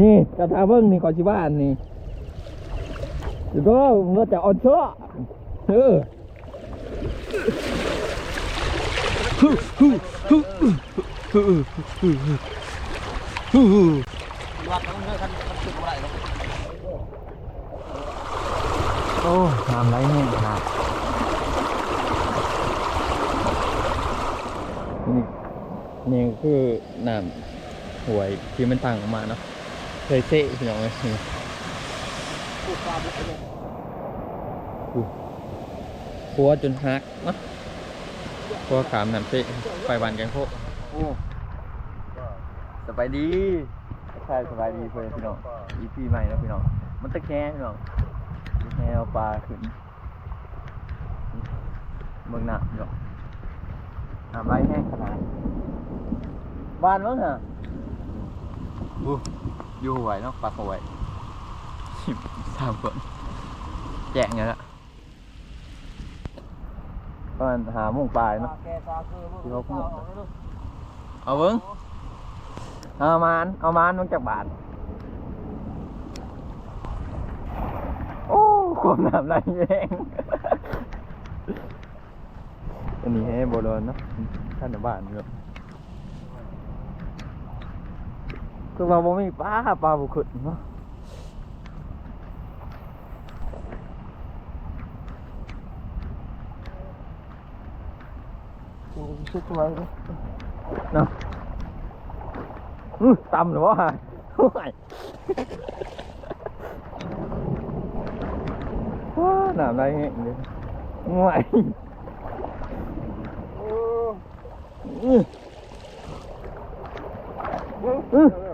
นี่กระทาเบิ้งนี่ก่อนชิบ้านนี่ก็เมื่อแต่ออนเชาะเออโอ้น้ำไหลแห้งครับนี่นี่คือน้ำหวยที่มันตั้งออกมาเนาะ เคยเซ่พี่น้องเลยนี่ปลูกปลาบ่ได้เลยครัวจนหักเนาะครัวขามน้ำเซ่ไปวันแกงโคกโอ้สบายดีใช่สบายดีเพื่อนพี่น้องอีพีใหม่แล้วพี่น้อง มันตะแคงพี่น้องตะแคงเอาปลาขึ้นเมืองหน้าพี่น้องน้ำไหลแห้งขนาดบ้านมั้งฮะ อู้อยู่หวยเนาะปลาหวยสามคนแจกเงี้ยละประมาณหาโมงปลายเนาะแกตาคือบ่ที่เขาพูดเอาเบิ้งเอามานเอามานมันจากบาทโอ้ความน้ำไหลแรงอันนี้ให้โบราณเนาะท่านในบ้านเนาะ คือว่าบ่มีปลาปลาบุขุดเนาะชุดไว้เนาะอื้อตำหรือวะโอ้ยว้าหนามได้เงี้ยเลยง่วยอื้ออื้อ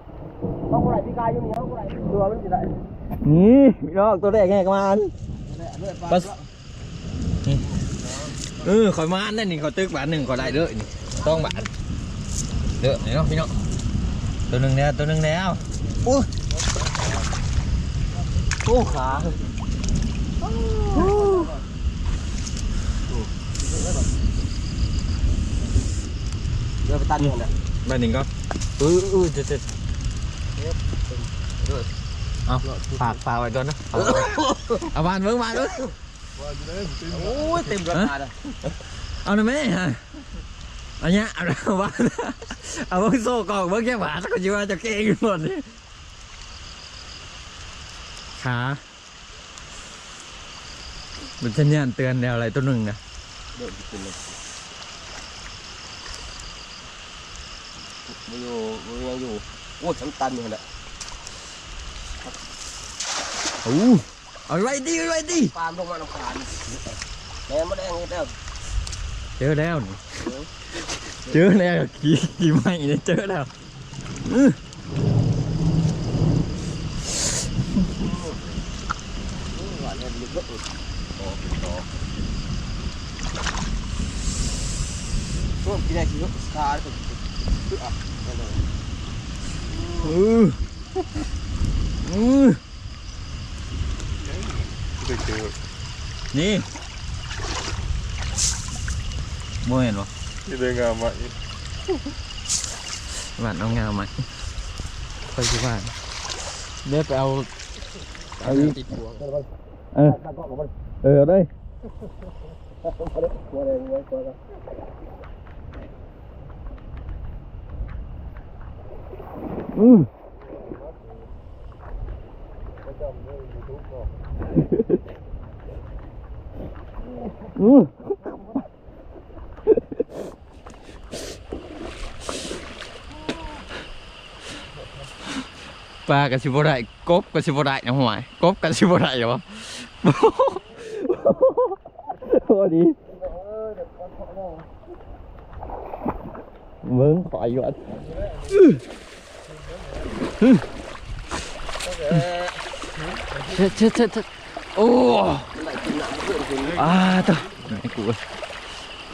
เขาเอาปกจอน้ำไหลเด้อเอาบ่ได้พี่กายอยู่นี่เอาบ่ได้ตัวมันสิได้นี่พี่น้องตัวแรกแง่กันมาเลือดปลาบัสเออขอยมาอันนั่นนี่ขอยตึกบาทหนึ่งขอยได้เด้อนี่ต้องบาทเด้อนี่เนาะพี่น้องตัวหนึ่งแล้วตัวหนึ่งแล้วโอ้ยโอ้ขาเดี๋ยวไปตัดมันน่ะบาทหนึ่งก็เออเออจะจะ เอาฝากฝากไว้ก่อนนะเอาเอาบานเบิ้งบานเบิ้งว่าจะได้มันเป็นโอ้ยเต็มกระถางเลยเอาหน่อยไหมฮะอันเนี้ยเอาเอาบานเอาเบิ้งโซ่กองเบิ้งแค่บาทก็จะว่าจะเก่งหมดนี่ขาเป็นสัญญาณเตือนแนวอะไรตัวหนึ่งนะเดินกินเลยมันอยู่มันยังอยู่โอ้ยฉันตันอยู่แหละ Ooh. Alrighty, alrighty. Pam pun mana pam. Dia mana yang itu? Chưa đeo nè Chưa đeo kì, kì mày nè chưa đeo ừ. Ừ. Ừ. นี่บ่เห็นบ่นี่เด้งามไหมหวานเอางามไหมคอยสิหวานเดี๋ยวไปเอาเอาติดหัวเออเออได้อืม อกอือปลากระสิบได้กบกระสิบได้นะห่วยกบกระสิบได้เหรอโอ้ดีมึงขอยก่อนอื้ออื้อเช็ดเช็ด เช็ดเช็ดโอ้มันได้กินน้ำเพื่อนกินอาตัวไอ้กู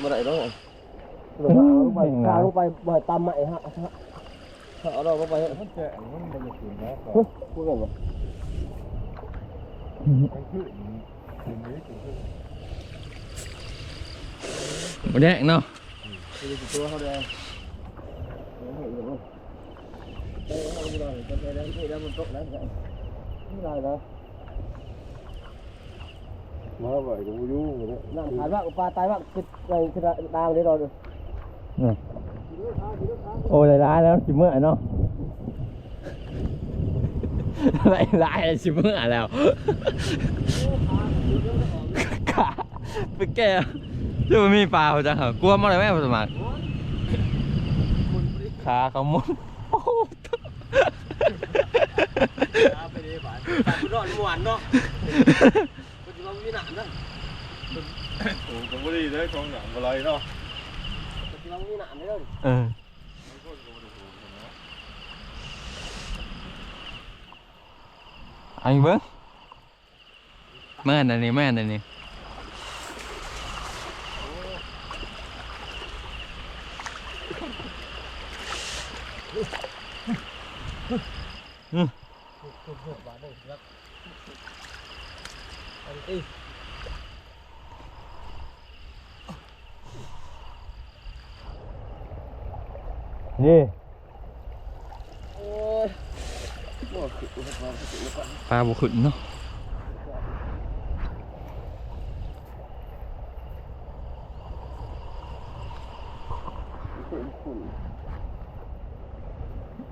มาได้แล้วลงมาเอาลงไปกาลงไปบ่อยตำมาไอ้ฮะเอาเราลงไปมันแก่มันมันจะกินนะก่อนพูดกันบ่มันขึ้นกินนี้กินขึ้นบ่แดงเนาะคือตัวเขาแดงเห็นอยู่มั้งเอ้ยเอาไปเลยจะไปแล้วนี่แล้วมันตกแล้วนี่ได้แล้ว มาไหวกูยุ่งเลยน้ำขาดว่าปลาตายว่าคือในคือดาวนี้รอดูโอ้หลายๆแล้วสิเมื่อเนาะหลายๆสิเมื่อแล้วขาไปแก่จะมันมีปลาเขาจังเหรอกลัวมั้งเลยแม่สมัครขาเขามุนโอ้โหไปเลยบ้านตายรอดหวานเนาะ มันจะมาวินาทีนั่นโอ้ผมไม่ได้ได้ของหนังอะไรเนาะมันจะมาวินาทีนั่นเออเอันนี้เบิ้งแม่นอันนี้แม่นอันนี้นี่โอ้ยโอ้ยคือมั Ê. Gì? ba bộ khẩn nó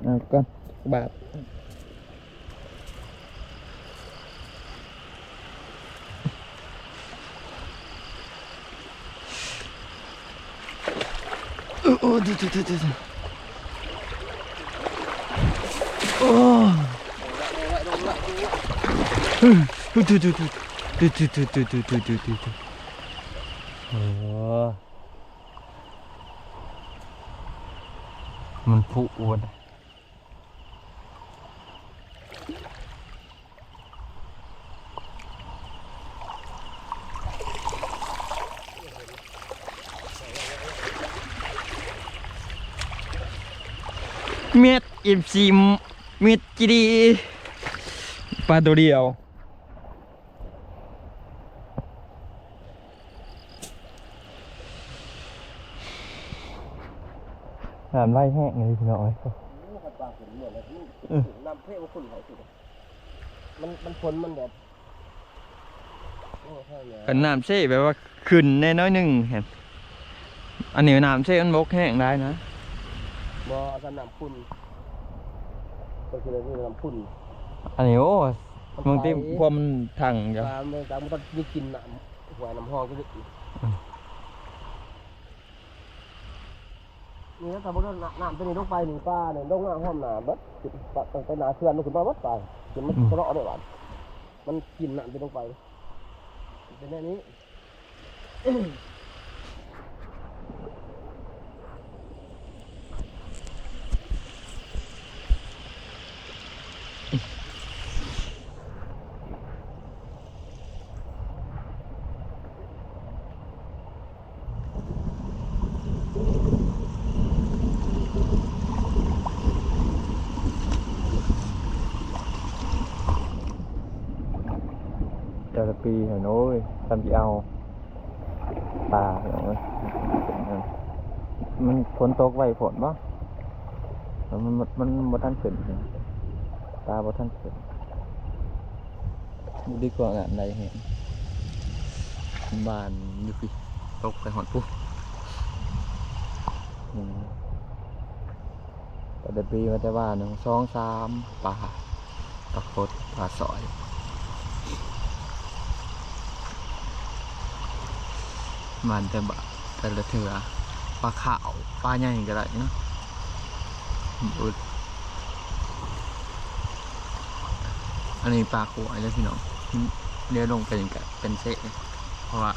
nào con bạn โอ้ดูดูดูดูดูโอ้ดูดูดูดูดูดูดูดูดูดูดูดูดูโอ้มันผุอ้วน เม็ดอิมซีมเม็ดจีดีปลาตัวเดียวน้ำไล่แห้งเลยพี่น้อยมันปลาขุ่นเหมือนอะไรน้ำเพ่มันขุ่นเขาสุดมันมันฝนมันแบบโอ้ใช่เนี่ยกันน้ำเซ่แบบว่าขึ้นแน่น้อยหนึ่งเห็น อันนี้น้ำเซ่มันบกแห้งได้นะ บ่สนามพุ่นก็คือเรื่องน้ำพุ่นอันนี้โอ้บางทีพวกมันถังปจ้ะลามันตามมันต้องยิ่งกินน้ำหัวน้ำห้องก็ยิ่งนี่ถ้าบ่โดนน้ำตัวนี้ลงไปนี่ปลาเนี่ยลงน้ำห้อมน้ำบัดปลาต้องไปนาเขื่อนมันขึ้นมาบัดปลากินมันทะเลาะได้หวานมันกินน้ำไปลงไปเป็นแบบนี้ แต่ ละปีเห็นโอ้ยทำจีเอาปลาเนาะมันฝนตกไว้ฝนปะมันมันมันบ่ทันขึ้นปลาบ่ทันขึ้นดูดีกว่างานใดเห็นบ้านอยู่พี่ตกไปหอดปุ๊บแต่ปีมาแต่ว่าหนึ่งสองสามปลาปลาโคดปลาสอย มันแต่บะแต่ละเถือปลาขาวปลาใหญ่ก็ได้เนาะอุดอันนี้ปลาขวายแล้วพี่น้องเลี้ยลงเป็นกะเป็นเซะเพราะว่า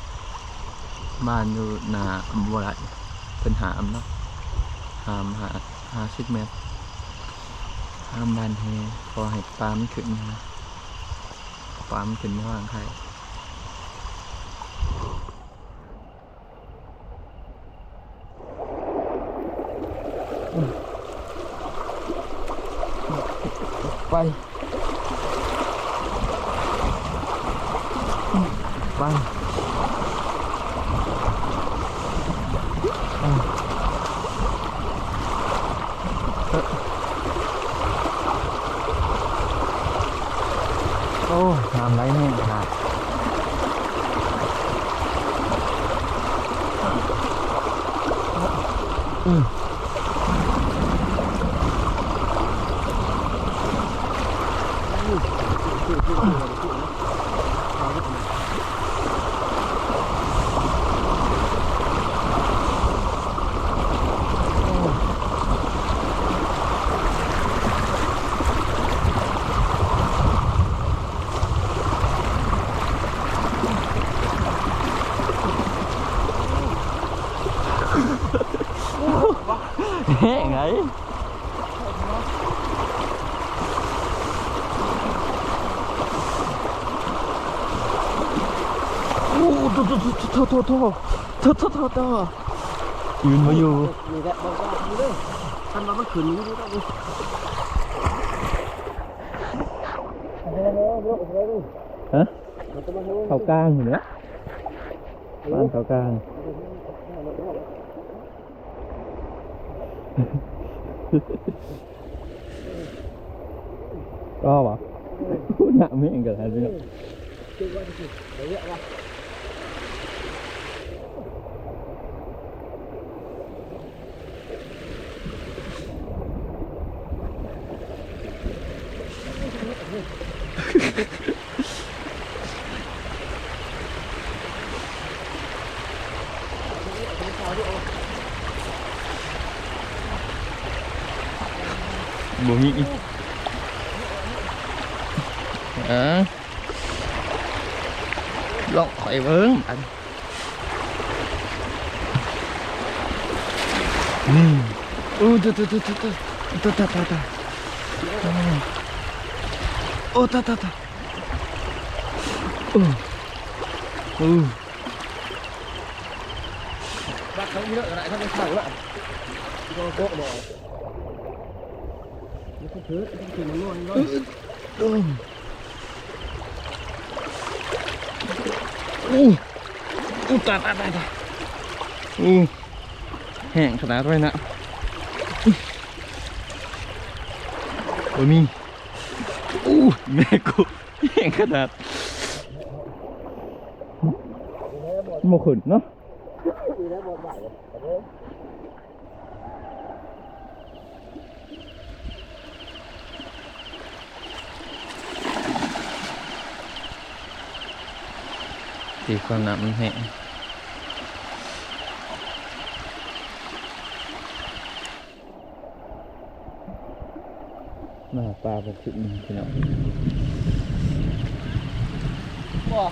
บ้านอยู่หนาอำบัวไรเป็นหามเนาะหามหาหาสิบเมตรหามบานเฮพอให้ปลามันขึ้นมาความนขึ้นมาข้างใคร quay quay ờ. ô làm lấy nè. โอ้โหโทษโทษโทษโทษโทษโทษโทษยืนมาอยู่นี่แหละบอกว่าดูเลยท่านมาเมื่อคืนนี้ดูได้ดิฮะเขากลางอยู่เนี้ยบ้านเขากลาง 知道吧？我哪没人跟他这个。 นแล้วเนี่ยคือว่าจะเดี๋ยวว่าบ่มีอะลองข่อยเบิ้งอันอืมอู้ตะตะตะตะตะ อู้ตายตายตายตายอู้แห้งขนาดไว้นะโอ้มีอู้แม่กูแห้งขนาดโมขืนเนาะ ตีความน้ำมันแห้งมาปลาไปขึ้นพี่น้องบ่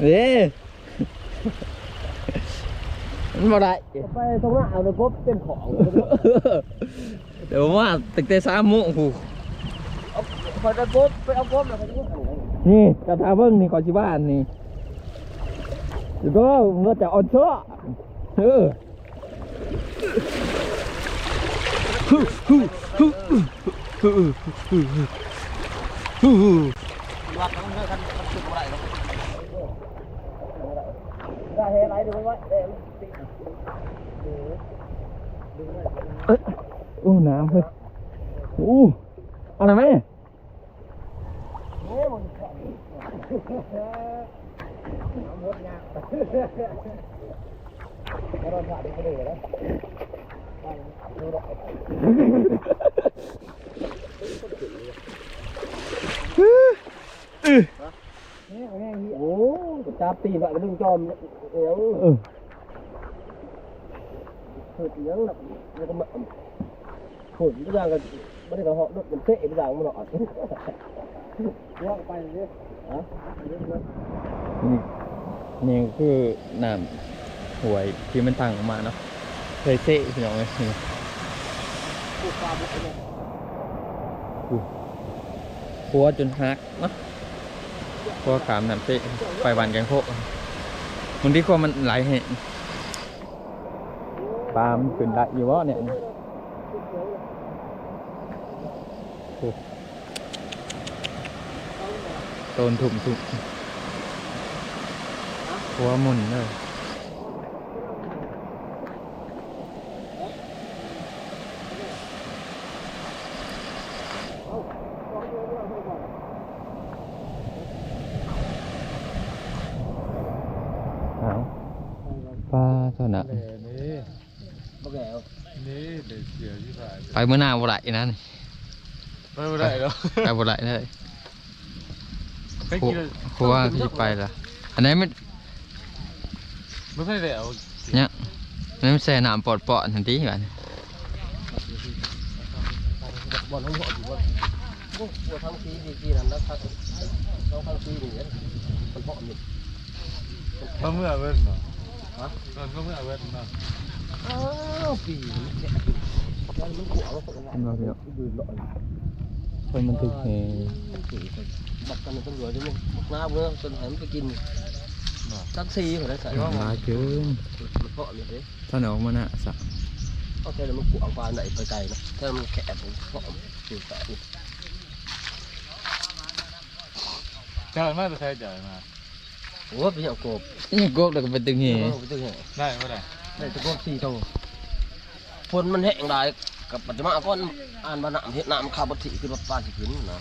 เอ๊ะมันบ่ได้ไปตรงหน้าเอาไปพบเต็มของ เดี๋ยวว่าตึกเตะสามโมงกูไปเอาพบไปเอาพบแล้วไปพบนี่กระทาเบิ้งนี่ขอชิบ้านนี่เดี๋ยวก็เมื่อจะอ่อนเชาะเออ เอ้ยโอ้น้ำเฮ้ยโอ้อะไรไหมน้ำมดยาก โอ้จับตีนแบบลุงจอมเอวเออคือเสียงแบบแล้วก็มาขุดทุกอย่างกันไม่ได้กระเหาะรถมันเตะทุกอย่างมันหลอดว่าไปเลยฮะนี่นี่คือน้ำหวยที่มันตั้งออกมาเนาะ เคยเซ่พี่น้องเลยนี่กูปลาบุกไปเลยพัวจนฮักเนาะพัวขามน้ำเซ่ไปวันแกงโคกมันดีกว่ามันไหลแห้งปลามันขึ้นได้อยู่วะเนี่ยโอ้โตนถุ่มถุ่มพัวหมุนเลย เอาปลาเท่านั้น นี่ บักแก้ว นี่เด็กเสียที่ผ่าน ไปเมื่อหน้าบ่ไหลนั่นไม่ได้หรอกไปบ่ไหลเลยไม่ครูกินครูว่าพี่ไปละอันนี้ไม่ไม่ใช่แล้วเนี่ยอันนี้มันแซ่น้ำปอดปอดทันทีแบบบอลทั้งหมดอยู่ว่าพวกพวกทั้งซีดีกีนั่นแล้วทั้งต้องทั้งซีนี่มันเพาะอยู่มาเมื่อเว้นเนาะฮะก็เมื่อเว้นเนาะอ้าวปีนี่ แกะแล้วมันขวางแล้วคนละเห็นบ่พี่น้องดืนหน่อยคนมันถึกเฮบักกันตำรวจจะมึงบักน้ำเมื่อจนหายมันไปกินทักซี่เหรอใส่ว่าลายเกินมันเพาะอยู่เลยถ้าหนออกมาน่ะสักโอเคแล้วมันขวางปลาไหนไปไกลนะถ้ามันแคบมันเพาะอยู่แคบจ่ายมาจะใช้จ่ายมาโอ้เป็นอย่างกบนี่กกแล้วก็ไปตึงเฮไปตึงแห่งได้ไม่ได้ได้ตะกบสี่ตัว ฝนมันแห้งได้กับปัจจุบันก้อนอ่านบาน้ำเห็ดน้ำข้าวบดถี่คือปลาสิขึ้นนะ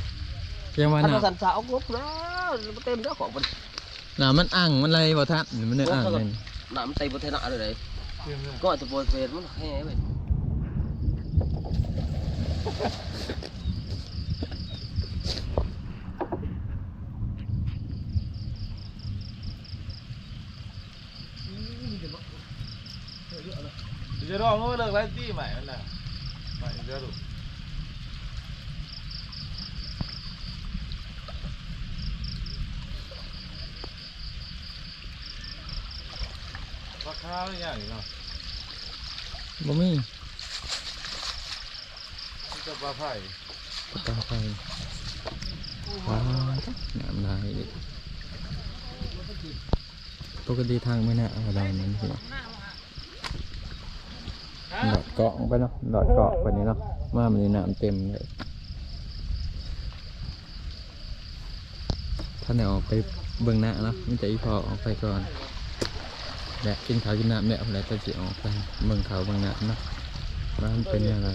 ยังว่าท่านน้สันสาวกบแล้วเต็มเจ้าของมันำน้ำมันอ่างมันอะไรบ่ทันมันนึกอ่างเลยน้ำเต็มประเทศหน้าเลยเต็มเลยก็จะโปรยเฟรมันแห้งไป จะรอเมื่อเลิกไล่ตี้ใหม่นั่นแหละใหม่จะรู้ราคาไม่ยากอยู่เนาะบ่มีที่จะปลาไผ่ตาไปว้าวน้ำลายดิปกติทางไม่น่าอะไรนั้นพี่น้อง หลอดเกาะไปเนาะหลอดเกาะไปนี้เนาะมามันนี่น้ำเต็มเลยท่านไหนออกไปเบื้องหน้าเนาะมันจะอีพอออกไปก่อนและกินข้าวกินน้ำแล้วแล้วก็จะออกไปเบื้องเขาเบื้องหน้าเนาะว่ามันเป็นยังไง